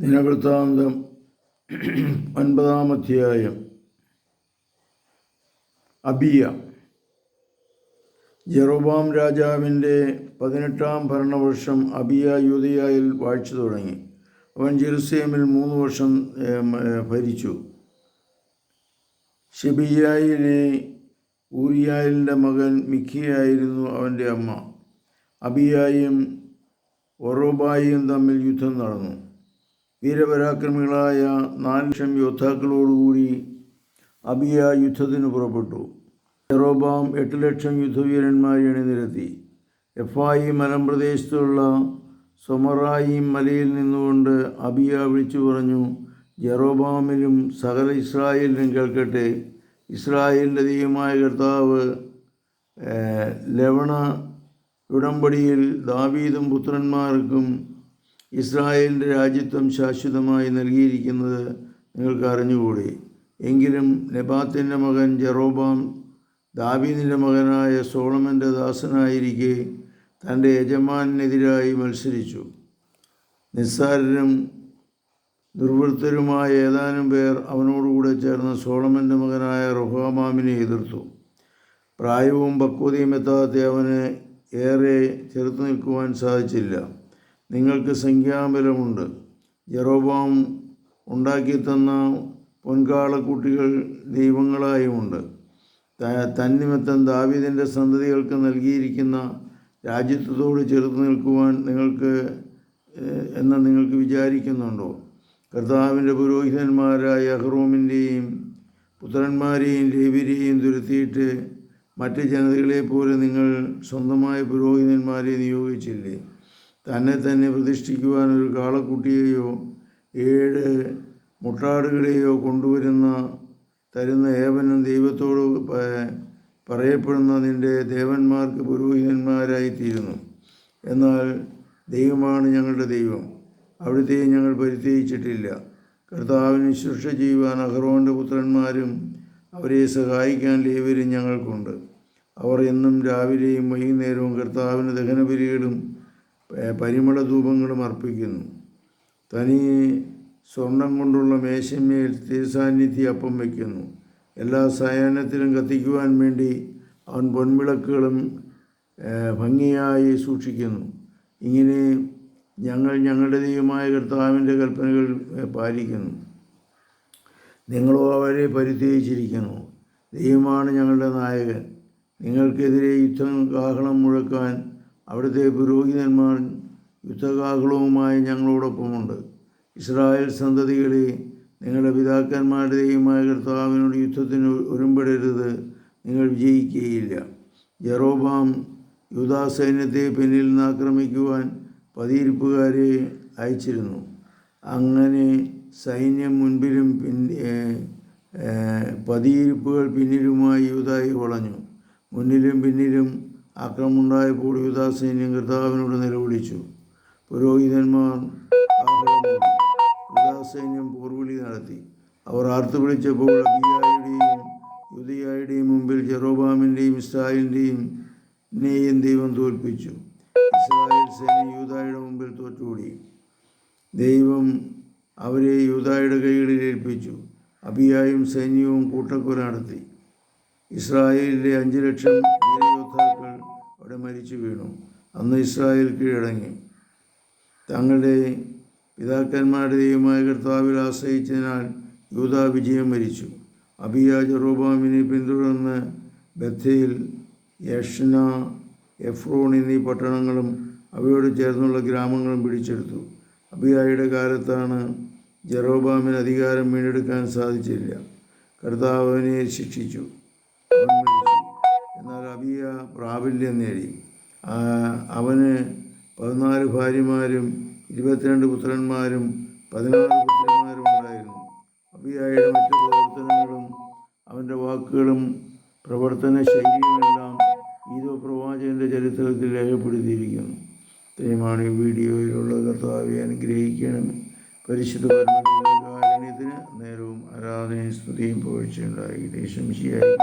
ദിനവൃത്താന്തം ഒൻപതാം അധ്യായം അബിയ. ജെറോബാം രാജാവിന്റെ പതിനെട്ടാം ഭരണവർഷം അബിയ യൂതയായിൽ വാഴ്ച തുടങ്ങി. അവൻ ജെറുസലേമിൽ മൂന്ന് വർഷം ഭരിച്ചു. ഷെബിയായിലെ ഊരിയായിലിന്റെ മകൻ മിക്കിയായിരുന്നു അവന്റെ അമ്മ. അബിയായും ഒറോബായും തമ്മിൽ യുദ്ധം നടന്നു. വീരപരാക്രമികളായ നാല് ലക്ഷം യോദ്ധാക്കളോടുകൂടി അബിയ യുദ്ധത്തിന് പുറപ്പെട്ടു. ജെറോബാം എട്ട് ലക്ഷം യുദ്ധവീരന്മാരെ അണിനിരത്തി. എഫായി മലമ്പ്രദേശത്തുള്ള സൊമറായി മലയിൽ നിന്നുകൊണ്ട് അബിയ വിളിച്ചു പറഞ്ഞു ജെറോബാമിലും സകല ഇസ്രായേലിനും കേൾക്കട്ടെ. ഇസ്രായേലിന്റെ ദൈവമായ കർത്താവ് ലവണ ഉടമ്പടിയിൽ ദാവീദും പുത്രന്മാർക്കും ഇസ്രായേലിന്റെ രാജ്യത്വം ശാശ്വതമായി നൽകിയിരിക്കുന്നത് നിങ്ങൾക്ക് അറിഞ്ഞുകൂടി എങ്കിലും നെബാത്തിന്റെ മകൻ ജെറോബാം ദാവീദിന്റെ മകനായ സോളമന്റെ ദാസനായിരിക്കെ തന്റെ യജമാനെതിരായി മത്സരിച്ചു. നിസ്സാരരും ദുർവൃത്തരുമായ ഏതാനും പേർ അവനോടുകൂടെ ചേർന്ന് സോളമന്റെ മകനായ റൊഹാമാമിനെ എതിർത്തു. പ്രായവും പക്വതയും എത്താത്ത അവന് ഏറെ ചെറുത്തു നിൽക്കുവാൻ സാധിച്ചില്ല. നിങ്ങൾക്ക് സംഖ്യാബലമുണ്ട്. ജറോബാം ഉണ്ടാക്കി തന്ന പൊൻകാളക്കുട്ടികൾ ദൈവങ്ങളായുമുണ്ട്. തന്നിമത്തം ദാവിദിന്റെ സന്തതികൾക്ക് നൽകിയിരിക്കുന്ന രാജ്യത്വത്തോട് ചേർത്ത് നിൽക്കുവാൻ നിങ്ങൾക്ക് എന്ന് നിങ്ങൾക്ക് വിചാരിക്കുന്നുണ്ടോ? കർത്താവിന്റെ പുരോഹിതന്മാരായ അഹ്റോമിന്റെയും പുത്രന്മാരെയും ലേവിരെയും തുരുത്തിയിട്ട് മറ്റ് ജനതകളെ പോലെ നിങ്ങൾ സ്വന്തമായ പുരോഹിതന്മാരെ നിയോഗിച്ചില്ലേ? തന്നെ തന്നെ പ്രതിഷ്ഠിക്കുവാൻ ഒരു കാളക്കുട്ടിയെയോ ഏഴ് മുട്ടാടുകളെയോ കൊണ്ടുവരുന്ന തരുന്ന ഏവനും ദൈവത്തോട് പറയപ്പെടുന്ന നിന്റെ ദേവന്മാർക്ക് പുരോഹിതന്മാരായിത്തീരുന്നു. എന്നാൽ ദൈവമാണ് ഞങ്ങളുടെ ദൈവം. അവിടുത്തെ ഞങ്ങൾ പരിത്യജിച്ചിട്ടില്ല കർത്താവിന് ശുശ്രൂഷ ചെയ്യുവാൻ അഹ്റോന്റെ പുത്രന്മാരും അവരെ സഹായിക്കാൻ ലേവരും ഞങ്ങൾക്കുണ്ട്. അവർ എന്നും രാവിലെയും വൈകുന്നേരവും കർത്താവിന് ദഹനബലികളും പരിമള ധൂപങ്ങളും അർപ്പിക്കുന്നു. തനി സ്വർണം കൊണ്ടുള്ള മേശമേൽ തിരുസാന്നിധ്യ അപ്പം വയ്ക്കുന്നു. എല്ലാ സയാനത്തിലും കത്തിക്കുവാൻ വേണ്ടി അവൻ പൊൻവിളക്കുകളും ഭംഗിയായി സൂക്ഷിക്കുന്നു. ഇങ്ങനെ ഞങ്ങൾ ഞങ്ങളുടെ ദൈവമായ കർത്താവിന്റെ കൽപ്പനകൾ പാലിക്കുന്നു. നിങ്ങളോ അവരെ പരിത്യജിച്ചിരിക്കുന്നു. ദൈവമാണ് ഞങ്ങളുടെ നായകൻ. നിങ്ങൾക്കെതിരെ യുദ്ധം കാഹളം മുഴക്കാൻ അവിടുത്തെ പുരോഹിതന്മാർ യുദ്ധകാഹളവുമായി ഞങ്ങളോടൊപ്പമുണ്ട്. ഇസ്രായേൽ സന്തതികളെ നിങ്ങളുടെ പിതാക്കന്മാരുടെയുമായ കർത്താവിനോട് യുദ്ധത്തിന് ഒരുമ്പെടരുത്. നിങ്ങൾ വിജയിക്കുകയില്ല. ജെറോബാം യൂദാ സൈന്യത്തെ പിന്നിൽ നിന്ന് ആക്രമിക്കുവാൻ പതിയിരിപ്പുകാരെ അയച്ചിരുന്നു. അങ്ങനെ സൈന്യം മുൻപിലും പിൻ പതിയിരിപ്പുകൾ പിന്നിലുമായി യൂതായി വളഞ്ഞു. മുന്നിലും പിന്നിലും ആക്രമമുണ്ടായപ്പോൾ യൂദാ സൈന്യം കർത്താവിനോട് നിലവിളിച്ചു. പുരോഹിതന്മാർ കാഹളമൂതി. യൂദാ സൈന്യം പോർവിളി നടത്തി. അവർ ആർത്തു വിളിച്ചപ്പോൾ അബിയായുടെയും യുദയായുടെയും മുമ്പിൽ ജെറോബാമിന്റെയും ഇസ്രായേലിന്റെയും നെയ്യം ദൈവം തോൽപ്പിച്ചു. ഇസ്രായേൽ സേന യൂതായുടെ മുമ്പിൽ തോറ്റുകൂടി ദൈവം അവരെ യൂതായുടെ കൈകളിൽ ഏൽപ്പിച്ചു. അബിയായും സൈന്യവും കൂട്ടക്കൊല നടത്തി. ഇസ്രായേലിലെ അഞ്ച് ലക്ഷം മരിച്ചു വീണു. അന്ന് ഇസ്രായേൽ കീഴടങ്ങി. തങ്ങളുടെ പിതാക്കന്മാരുടെ ദൈവമായ കർത്താവിൽ ആശ്രയിച്ചതിനാൽ യൂത വിജയം മരിച്ചു. അബിയ ജെറോബാമിനെ പിന്തുടർന്ന് ബത്തേൽ യഷ്ന എഫ്രോൺ എന്നീ പട്ടണങ്ങളും അവയോട് ചേർന്നുള്ള ഗ്രാമങ്ങളും പിടിച്ചെടുത്തു. അബിയായുടെ കാലത്താണ് ജെറോബാമിന് അധികാരം വീണ്ടെടുക്കാൻ സാധിച്ചില്ല. കർത്താവിനെ ശിക്ഷിച്ചു. എന്നാൽ അബിയ പ്രാബല്യം നേടി അവന് പതിനാല് ഭാര്യമാരും ഇരുപത്തിരണ്ട് പുത്രന്മാരും പതിനാറ് പുത്രന്മാരും ഉണ്ടായിരുന്നു. അബിയായുടെ മറ്റു പ്രവർത്തനങ്ങളും അവന്റെ വാക്കുകളും പ്രവർത്തന ശൈലിയുമെല്ലാം ഈദോ പ്രവാചകന്റെ ചരിത്രത്തിൽ രേഖപ്പെടുത്തിയിരിക്കുന്നു. ഇത്രയുമാണ് ഈ വീഡിയോയിലുള്ള കർത്താവെ അനുഗ്രഹിക്കണമേ പരിശുദ്ധ പരമകാരുണ്യത്തിന് നേരവും ആരാധനയും സ്തുതിയും പോഴ്ചയുണ്ടായി ദേശം ശരിയായി